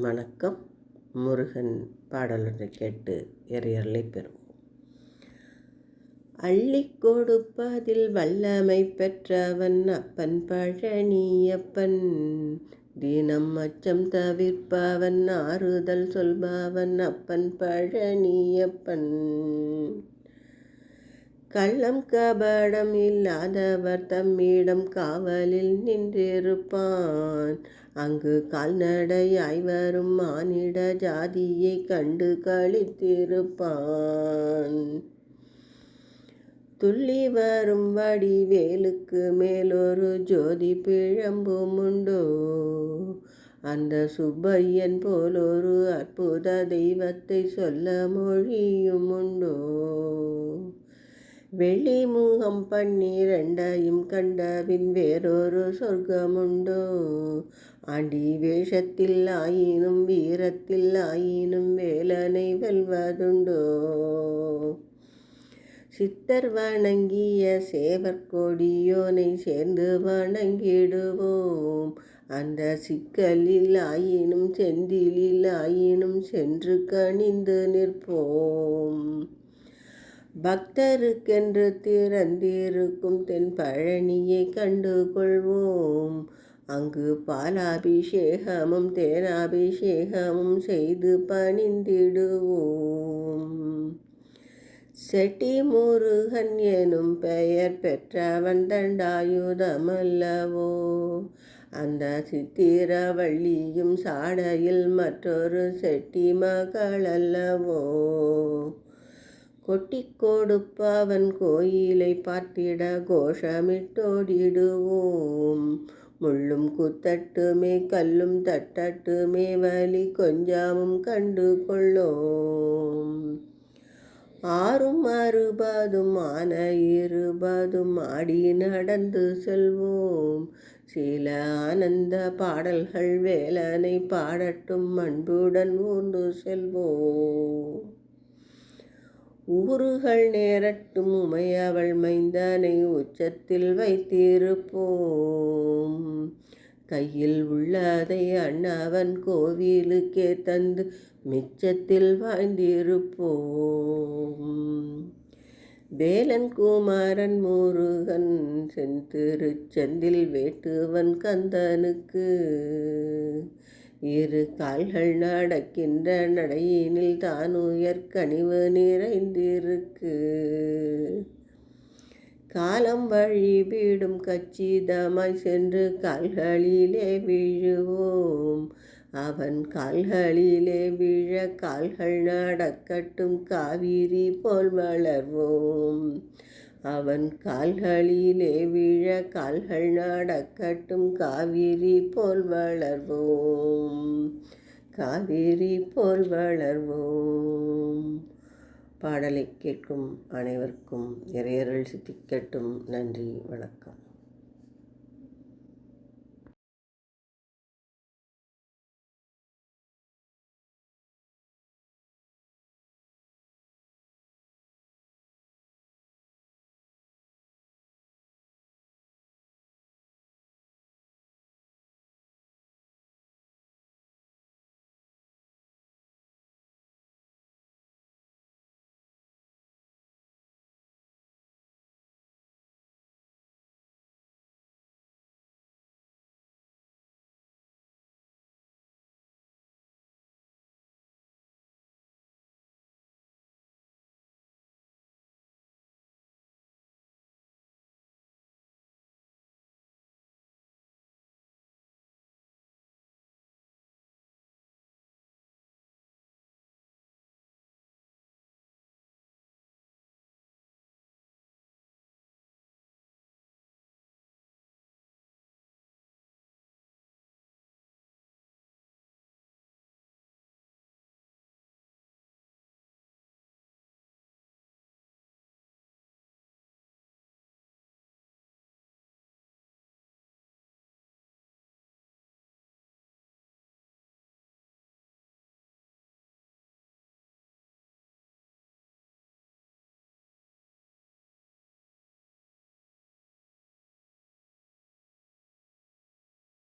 வணக்கம். முருகன் பாடலொன்றை கேட்டு இறையர்லை பெறும் அள்ளி கொடுப்பதில் வல்லமை பெற்றவன் அப்பன் பழனியப்பன். தினம் அச்சம் தவிர்ப்பவன் ஆறுதல் சொல்பவன் அப்பன் பழனியப்பன். கள்ளம் கபடம் இல்லாதவர் தம்மிடம் காவலில் நின்றிருப்பான். அங்கு கால்நடையாய் வரும் மானிட ஜாதியை கண்டு கழித்திருப்பான் துள்ளி வரும் வடிவேலுக்கு மேலொரு ஜோதி பிழம்பும் உண்டோ அந்த சுப்பையன் போலொரு அற்புத தெய்வத்தை சொல்ல மொழியும் உண்டோ. வெளிமுகம் பன்னிரண்டையும் கண்டபின் வேறொரு சொர்க்கமுண்டோ. ஆண்டி வேஷத்தில் ஆயினும் வீரத்தில் ஆயினும் வேலனை வெல்வதுண்டோ. சித்தர் வணங்கிய சேவர் கொடியோனை சேர்ந்து வணங்கிடுவோம். அந்த சிக்கலில் ஆயினும் செந்திலில் ஆயினும் சென்று கணிந்து நிற்போம். பக்தருக்கென்று திறந்திருக்கும் தென் பழனியை கண்டு கொள்வோம் அங்கு பாலாபிஷேகமும் தேனாபிஷேகமும் செய்து பணிந்திடுவோம். செட்டி முருகன் எனும் பெயர் பெற்றவன் தண்டாயுதமல்லவோ? அந்த சித்திரவள்ளியும் சாடையில் மற்றொரு செட்டி மகள் அல்லவோ கொட்டி கொடுப்பவன் கோயிலை பார்த்திட கோஷமிட்டோடிடுவோம். முள்ளும் குத்தட்டுமே கல்லும் தட்டட்டுமே வலி கொஞ்சமும் கண்டு கொள்ளோம். ஆறும் அறுபதும் ஆன இருபதும் ஆடி நடந்து செல்வோம். சில ஆனந்த பாடல்கள் வேலனை பாடட்டும் அன்புடன் ஊர்ந்து செல்வோம். குருகள் நேரட்டும் உமையவள் மைந்தனை உச்சத்தில் வைத்திருப்போம். கையில் உள்ளதை அண்ணவன் கோவிலுக்கே தந்து மிச்சத்தில் வாழ்ந்திருப்போம் வேலன் குமாரன் முருகன் செந்திருச்செந்தில் வேட்டுவன் கந்தனுக்கு இரு கால்கள் நடக்கின்ற நடையினில் தான் உயர்கனிவு நிறைந்திருக்கு. காலம் வழிபீடும் கச்சிதமாய் சென்று கால்களிலே விழுவோம். அவன் கால்களிலே விழ கால்கள் நடக்கட்டும் காவிரி போல் வளர்வோம். அவன் கால்களிலே விழ கால்கள் நடக்கட்டும் காவிரி போல் வளர்வோம். காவிரி போல் வளர்வோம். பாடலை கேட்கும் அனைவருக்கும் இறையருள் சித்திக்கட்டும். நன்றி வணக்கம்.